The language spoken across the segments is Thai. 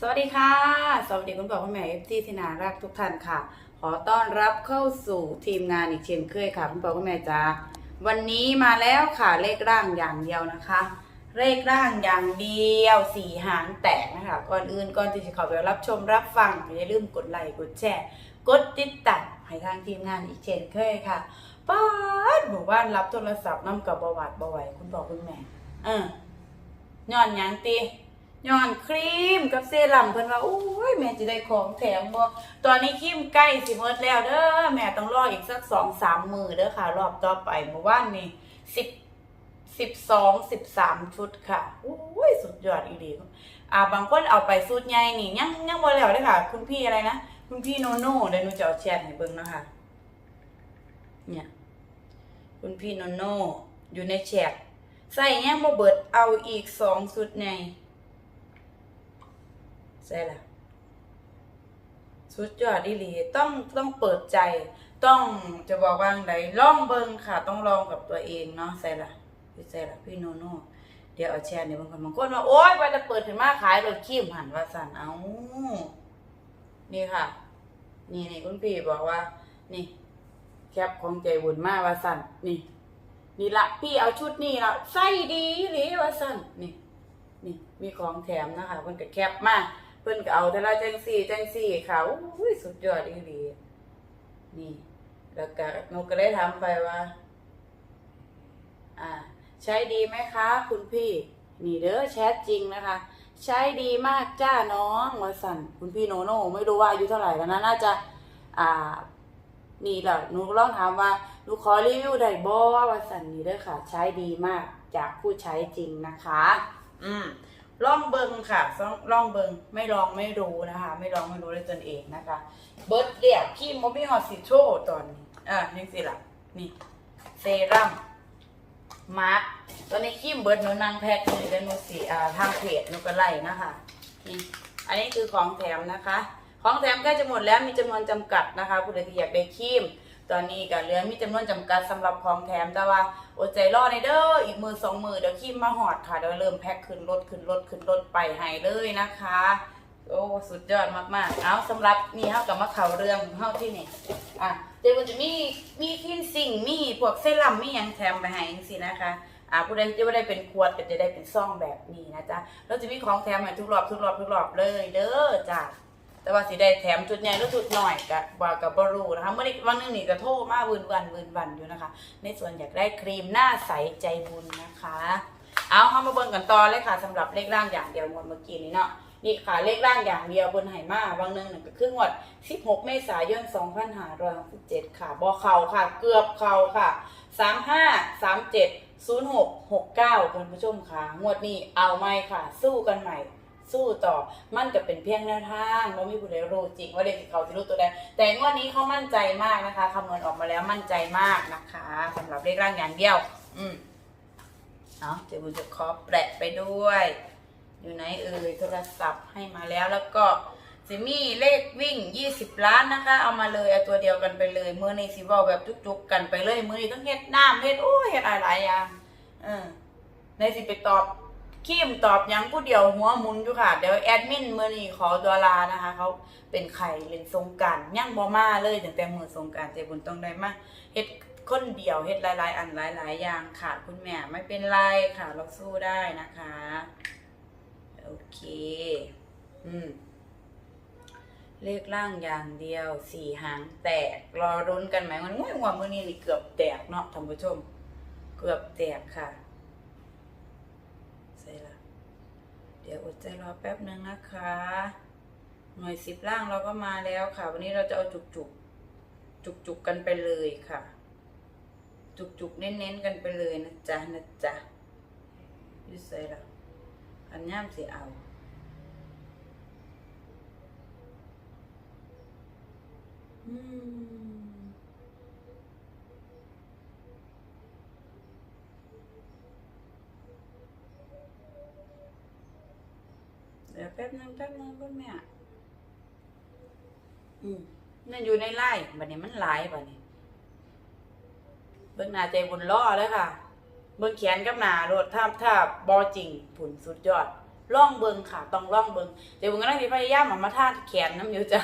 สวัสดีค่ะ สวัสดีคุณพ่อคุณแม่เอฟซีที่น่ารักทุกท่านค่ะ ขอต้อนรับเข้าสู่ทีมงานอีกเช่นเคยค่ะ คุณพ่อคุณแม่จ้าวันนี้มาแล้วค่ะเลขร่างอย่างเดียวนะคะ เลขร่างอย่างเดียวสี่หางแตกนะคะก่อนอื่นก่อนที่จะเข้าไปรับชมรับฟังอย่าลืมกดไลค์กดแชร์ กดติดตามให้ทางทีมงานอีกเช่นเคยค่ะป้าดหมู่บ้านรับโทรศัพท์น้ำกับบวัดบไหวคุณพ่อคุณแม่เออย้อนยังตี ย้อนครีมกับเซรั่มเพิ่นว่าโอ้ยแม่จะได้ของแถมบ่ตอนนี้ครีมใกล้สิหมดแล้วเด้อแม่ต้องรออีกสักสองสามมือเด้อค่ะ รอบต่อไปเมื่อวานนี้สิบสิบสองสิบสามชุดค่ะโอ้ยสุดยอดอีหลีอ่าบางคนเอาไปสูตรใหญ่นี่ยังยังบ่แล้วเด้อค่ะ คุณพี่อะไรนะคุณพี่โนโน่เดี๋ยวหนูจะเอาแชทให้เบิ่งนะคะเนี่ยคุณพี่โนโน่อยู่ในแชทใส่ยังบ่เบิดเอาอีกสองชุดใหญ่ ใช่ละสุดยอดอีหลีต้องต้องเปิดใจ ต้องจะบอกว่าไงลองเบิ้งค่ะ ต้องลองกับตัวเองเนาะใช่ละพี่ใช่ละพี่โนโน่เดี๋ยวเอาแชร์เนี่ยบางคนบางคนว่าโอ๊ยว่าจะเปิดถึงมาขายรถคีมหันว่าสันเอานี่ค่ะ นี่นี่คุณพี่บอกว่า นี่ แคปของใจบุญมาว่าสันนี่นี่ละพี่เอาชุดนี่ละใส่ดีหรือว่าสันนี่นี่มีของแถมนะคะเพิ่นก็แคปมาเพิ่นก็เอาแต่ละจังสี่จังสี่ค่ะอุ้ยสุดยอดอีหลีนี่ แล้วก็หนูก็ได้ถามไปว่า อ่า ใช้ดีไหมคะ คุณพี่ นี่เด้อแชทจริงนะคะ ใช้ดีมากจ้าน้องวาสันคุณพี่โนโน่ไม่รู้ว่าอายุเท่าไหร่แล้วนะน่าจะ อ่า นี่แหละหนูลองถามว่าหนูขอรีวิวได้บ่วาสันนี่เด้อค่ะ ใช้ดีมากจากผู้ใช้จริงนะคะ อืม ลองเบิงค่ะลองลองเบิงไม่ลองไม่รู้นะคะ ไม่ลองไม่รู้ด้วยตนเองนะคะ เบิร์ดเรียกขี้มมี่ฮอตซิโชตอนนี้อ่านี่สิล่ะนี่เซรั่มมาร์คตอนนี้ขี้มเบิร์ดหนูนางแพ็คนี่แล้วหนูสีอ่าทางเพจหนูก็ไล่นะคะนี่อันนี้คือของแถมนะคะ ของแถมใกล้จะหมดแล้วมีจำนวนจำกัดนะคะผู้ใดที่อยากได้ครีม ตอนนี้ก็เหลือมีจำนวนจำกัดสำหรับของแถมแต่ว่าอดใจรอในเด้ออีกมือสองมือเดี๋ยวครีมมาหอดค่ะเดี๋ยวเริ่มแพ็คขึ้นรถขึ้นรถขึ้นรถไปให้เลยนะคะ โอ้สุดยอดมากๆ เอาสำหรับนี่เฮากับมาเข่าเรื่องของเฮาที่นี่อะเดี๋ยวจะมีมีคลีนซิ่งมีพวกเซรั่มมียังแถมไปให้จังซี่นะคะอ่าผู้ใดจะไ่ได้เป็นขวดก็จะได้เป็นซองแบบนี้นะจ๊ะแล้วจะมีของแถมให้ทุกรอบทุกรอบทุกรอบเลยเด้อจ้ะ แต่ว่าสิได้แถมชุดใหญ่หรือชุดหน้อยก็ว่ากับบรูนะคะเมื่อนี้วันนึงนี่ก็โทรมาวินวันวินวันอยู่นะคะ ในส่วนอยากได้ครีมหน้าใสใจบุญนะคะ เอาเข้ามาเบิ่งกันต่อเลยค่ะสำหรับเลขร่างอย่างเดียวงวดเมื่อกี้นี้เนาะนี่ค่ะเลขร่างอย่างเดียวบนไหมาบางนึงหนึ่งก็คืองวด 16 เมษายน 2567 ค่ะบอเข่าค่ะ เกือบเข่าค่ะ 35 37 06 69คุณผู้ชมค่ะ งวดนี้เอาไหมค่ะ สู้กันใหม่ สู้ต่อมันก็เป็นเพียงแนวทางเราม่ผู้ใดรู้จริงว่าเด็กเขาจะรู้ตัวใดแต่งวดนี้เขามั่นใจมากนะคะคำนวณออกมาแล้วมั่นใจมากนะคะสำหรับเลขร่างอย่างเดียว อืมเนาะเดี๋ยวบุญจะขอแปะไปด้วย อยู่ไหนเอ่ยโทรศัพท์ให้มาแล้วแล้วก็สิมีเลขวิ่ง 20 ล้านนะคะ เอามาเลยเอาตัวเดียวกันไปเลยมือนี้สิเว่าแบบจุกๆกันไปเลยมือนี้ต้องเฮ็ดน้ำเฮ็ดโอ้เฮ็ดหลายๆอย่างเออในสิไปตอบ คิมตอบยังผู้เดียวหัวมุนอยู่ค่ะ เดี๋ยวแอดมินเมื่อนี้ขอตัวลานะคะ เขาเป็นไข่เล่นสงการยังบ่มาเลยตั้งแต่มือสงการเจบุญต้องได้มาเฮ็ดคนเดียวเฮ็ดหลายๆ อันหลายๆอย่างค่ะ คุณแม่ไม่เป็นไรค่ะ เราสู้ได้นะคะ โอเค อืมเลขล่างอย่างเดียวสี่หางแตก รอรุ้นกันไหมมันง่วงว่ามือนี้นี่เกือบแตกเนาะท่านผู้ชม เกือบแตกค่ะ ใส่ละ เดี๋ยวอดใจรอแป๊บหนึ่งนะคะ หน่วยสิบล่างเราก็มาแล้วค่ะ วันนี้เราจะเอาจุกจุกจุกจุกกันไปเลยค่ะ จุกจุกๆเน้นๆกันไปเลยนะจ๊ะนะจ๊ะยุ่ใส่ละอันย่ามสิเอาอืม เดี๋ยวแป๊บนึงแป๊บนึงคุณแม่อืมนั่นอยู่ในไล่บัดนี้มันหลายบัดนี้ เบิ่งหน้าใจบุญล่อเลยค่ะ เบิ่งแขนกับหน้ารถถ้าถ้าบอจริงผุนสุดยอดล่องเบิงค่ะ ต้องล่องเบิงเดี๋ยวผมกำลังพยายามเอามาท่าแขนน้ำอยู่จ้ะ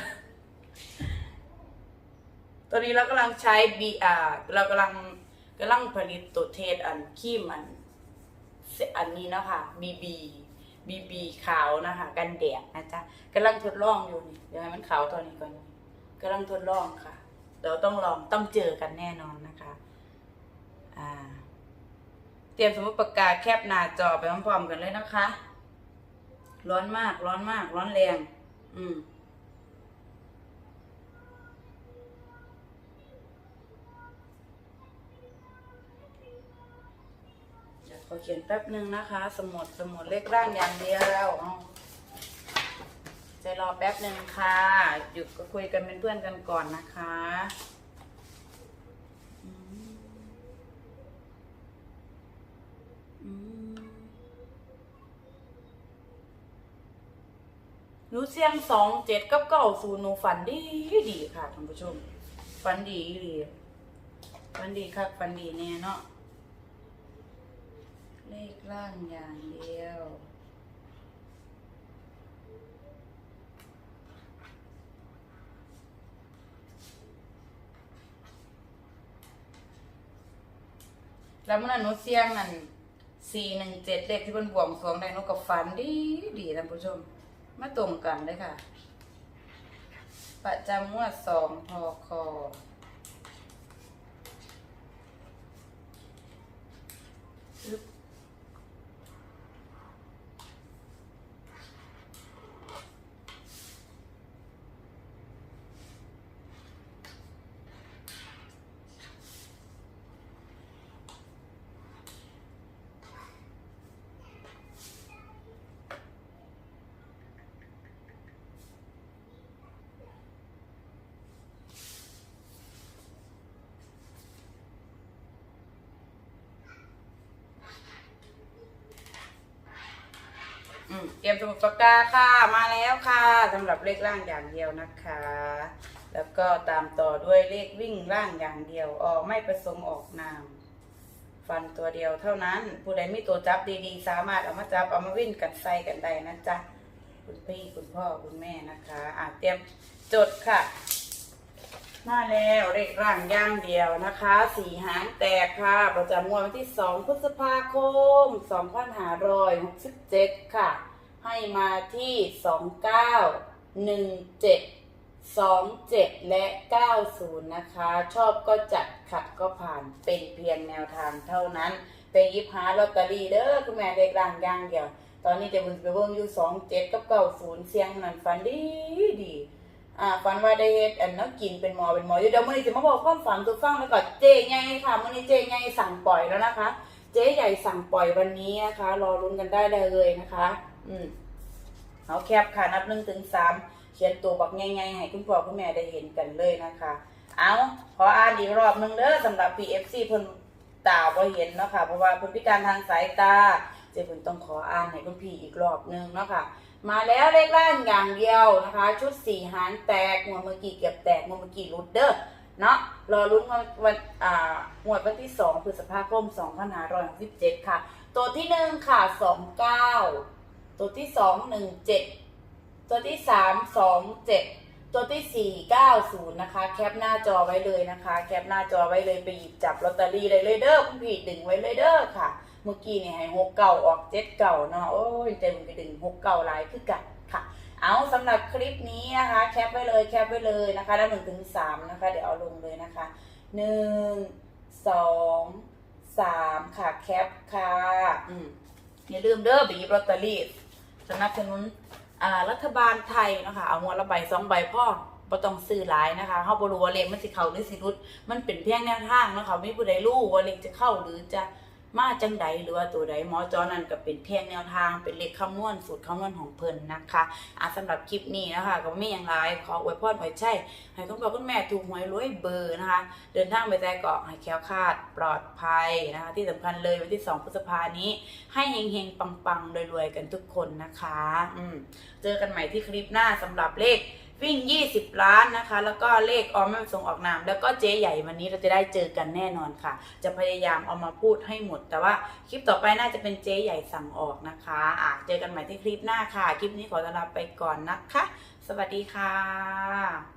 ตอนนี้เรากำลังใช้บีอ่าเรากำลังกำลังผลิตตัวเทศอันขี้มันอันนี้นะคะบีบี บีบีขาวนะคะ กันแดดนะจ๊ะกำลังทดลองอยู่นี่เดี๋ยวให้มันขาวตอนนี้ก่อนกำลังทดลองค่ะเดี๋ยวต้องลองต้องเจอกันแน่นอนนะคะ อ่า เตรียมสมุดปากกาแคบหน้าจอไปพร้อมๆกันเลยนะคะ ร้อนมากร้อนมาก ร้อนแรง อืม อเขียนแป๊บหนึ่งนะคะ สมุดสมุดเลขร่างอย่างเดียวใจรอแป๊บหนึ่งค่ะ หยุดก็คุยกันเป็นเพื่อนกันก่อนนะคะหนูเสียงสองเจ็ดกับเก้าศูนย์หนูฝันดีดีค่ะท่านผู้ชม ฝันดีดีฝันดีครับฝันดีแน่เนาะ เลขล่างอย่างเดียว แล้วมันนะหนุเสียงนั่นสี่หนึ่งเจ็ดเลขที่บนบวงสรวงได้หนุกับฟันดีดีท่านผู้ชม มาตรงกันเลยค่ะ ประจำงวดสองพอคออึ๊บ เตรียมสมุดปากกาค่ะมาแล้วค่ะสำหรับเลขล่างอย่างเดียวนะคะ แล้วก็ตามต่อด้วยเลขวิ่งล่างอย่างเดียวออกไม่ประสงค์ออกนาม ฟันตัวเดียวเท่านั้น ผู้ใดมีตัวจับดีๆ สามารถเอามาจับเอามาวิ่งกันใส่กันได้นะจ๊ะคุณพี่คุณพ่อคุณแม่นะคะอะเตรียมจดค่ะมาแล้วเลขร่างอย่างเดียวนะคะสี่หางแตกค่ะ ประจำงวดวันที่สองพฤษภาคมสองพันหาร้อยหกสิบเจ็ดค่ะ ให้มาที่สองเก้าหนึ่งเจ็ดสองเจ็ดและเก้าศูนย์นะคะ ชอบก็จัดขัดก็ผ่านเป็นเพียงแนวทางเท่านั้น ไปหยิบหาลอตเตอรี่เด้อคุณแม่เลขร่างย่างเดียว ตอนนี้จะบุญไปเบิ่งอยู่สองเจ็ดกับเก้าศูนย์เสียงนั่นฟันดีดีอ่าฝันว่าได้เฮ็ดอันนักกินเป็นหมอเป็นหมออยู่เดี๋ยวมื้อนี้จะมาบอกความฝันตัวฟังแล้วก็เจ๊ใหญ่ค่ะมื้อนี้เจ๊ใหญ่สั่งปล่อยแล้วนะคะ เจ๊ใหญ่สั่งปล่อยวันนี้นะคะ รอรุ้นกันได้เลยนะคะ อืมเอาแคปค่ะนับหนึ่งถึงสามเขียนตัวบักใหญ่ๆให้คุณพ่อคุณแม่ได้เห็นกันเลยนะคะ เอาขออ่านอีกรอบหนึงเด้อสำหรับ PFC เพิ่นตาบ่เห็นเนาะค่ะเพราะว่าเพิ่นพิการทางสายตาเจ๊เพิ่นต้องขออ่านให้คุณพี่อีกรอบหนึงเนาะค่ะ มาแล้วเลขล่างอย่างเดียวนะคะ ชุดสี่หางแตกงวดเมื่อกี้เกือบแตกงวดเมื่อกี้รุดเด้อเนาะรอลุ้นวันวันอ่างวดวันที่สองพฤษภาคมสองพันห้าร้อยสิบเจ็ดค่ะ ตัวที่หนึ่งค่ะสองเก้า ตัวที่สองหนึ่งเจ็ดตัวที่สามสองเจ็ดตัวที่สี่เก้าศูนย์นะคะ แคปหน้าจอไว้เลยนะคะ แคปหน้าจอไว้เลยไปหยิบจับลอตเตอรี่เลยเลยเด้อคุณพี่ดึงไว้เลยเด้อค่ะ เมื่อกี้เนี่ยให้หกเก่าออกเจ็ดเก่าเนาะโอ้ยเต็มไปดึงหกเก่าลายคือกันค่ะ เอาสำหรับคลิปนี้นะคะ แคปไว้เลยแคปไว้เลยนะคะแล้วหนึ่งถึงสามนะคะ เดี๋ยวเอาลงเลยนะคะหนึ่งสองสามค่ะแคปค่ะอืมอย่าลืมเด้อไปหยิบลอตเตอรี่ สนับสนุนอ่ารัฐบาลไทยนะคะเอางวดละใบสองใบพ่อบ่ต้องซื้อหลายนะคะเฮาบ่รู้ว่าเลขมันสิเข้าหรือสิรุด มันเป็นเพียงแนวทางนะคะไม่ผู้ใดรู้ว่าเลขจะเข้าหรือจะ มาจังใดหรือว่าตัวใดหมอจอนั่นก็เป็นเพียงแนวทางเป็นเลขคำนวณสูตรคำนวณของเพิ่นนะคะอะสำหรับคลิปนี้นะคะก็ไม่อย่างไรขออวยพรไว้ใช่ให้คุณพ่อคุณแม่ถูกหวยรวยเบอร์นะคะ เดินทางไปใจเกาะให้แคล้วคลาดปลอดภัยนะคะ ที่สำคัญเลยวันที่ 2 พฤษภานี้ ให้เฮงๆปังๆรวยๆกันทุกคนนะคะอืมเจอกันใหม่ที่คลิปหน้าสำหรับเลข วิ่ง 20 ล้านนะคะ แล้วก็เลขออมไม่ส่งออกนาม แล้วก็เจ๊ใหญ่วันนี้เราจะได้เจอกันแน่นอนค่ะ จะพยายามเอามาพูดให้หมด แต่ว่าคลิปต่อไปน่าจะเป็นเจ๊ใหญ่สั่งออกนะคะอะเจอกันใหม่ที่คลิปหน้าค่ะ คลิปนี้ขอตัวลาไปก่อนนะคะ สวัสดีค่ะ